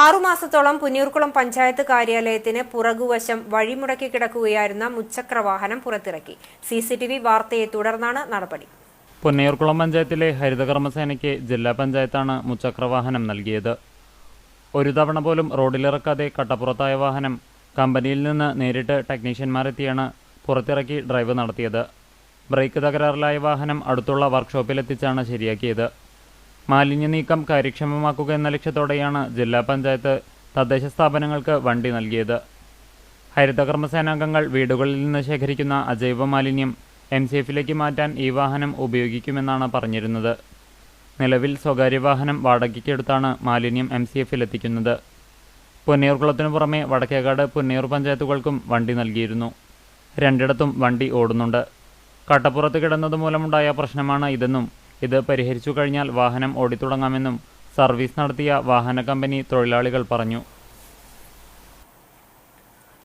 ആറുമാസത്തോളം പുന്നൂർക്കുളം പഞ്ചായത്ത് കാര്യാലയത്തിന് പുറകുവശം വഴിമുടക്കി കിടക്കുകയായിരുന്ന മുച്ചക്ര വാഹനം പുറത്തിറക്കി. C C T V വാർത്തയെ തുടർന്നാണ് നടപടി. പുന്നൂർക്കുളം പഞ്ചായത്തിലെ ഹരിതകർമ്മസേനയ്ക്ക് ജില്ലാ പഞ്ചായത്താണ് മുച്ചക്രവാഹനം നൽകിയത്. ഒരു തവണ പോലും റോഡിലിറക്കാതെ കട്ടപ്പുറത്തായ വാഹനം കമ്പനിയിൽ നിന്ന് നേരിട്ട് ടെക്നീഷ്യന്മാരെത്തിയാണ് പുറത്തിറക്കി ഡ്രൈവ് നടത്തിയത്. ബ്രേക്ക് തകരാറിലായ വാഹനം അടുത്തുള്ള വർക്ക്ഷോപ്പിലെത്തിച്ചാണ് ശരിയാക്കിയത്. മാലിന്യ നീക്കം കാര്യക്ഷമമാക്കുക എന്ന ലക്ഷ്യത്തോടെയാണ് ജില്ലാ പഞ്ചായത്ത് തദ്ദേശ സ്ഥാപനങ്ങൾക്ക് വണ്ടി നൽകിയത്. ഹരിതകർമ്മസേനാംഗങ്ങൾ വീടുകളിൽ നിന്ന് ശേഖരിക്കുന്ന അജൈവ മാലിന്യം എം സി എഫിലേക്ക് മാറ്റാൻ ഈ വാഹനം ഉപയോഗിക്കുമെന്നാണ് പറഞ്ഞിരുന്നത്. നിലവിൽ സ്വകാര്യ വാഹനം വാടകയ്ക്കെടുത്താണ് മാലിന്യം എം സി എഫിലെത്തിക്കുന്നത് പൊന്നിയൂർക്കുളത്തിനു പുറമെ വടക്കേക്കാട് പൊന്നിയൂർ പഞ്ചായത്തുകൾക്കും വണ്ടി നൽകിയിരുന്നു. രണ്ടിടത്തും വണ്ടി ഓടുന്നുണ്ട്. കട്ടപ്പുറത്ത് കിടന്നത് മൂലമുണ്ടായ പ്രശ്നമാണ് ഇതെന്നും ഇത് പരിഹരിച്ചു കഴിഞ്ഞാൽ വാഹനം ഓടിത്തുടങ്ങാമെന്നും സർവീസ് നടത്തിയ വാഹന കമ്പനി തൊഴിലാളികൾ പറഞ്ഞു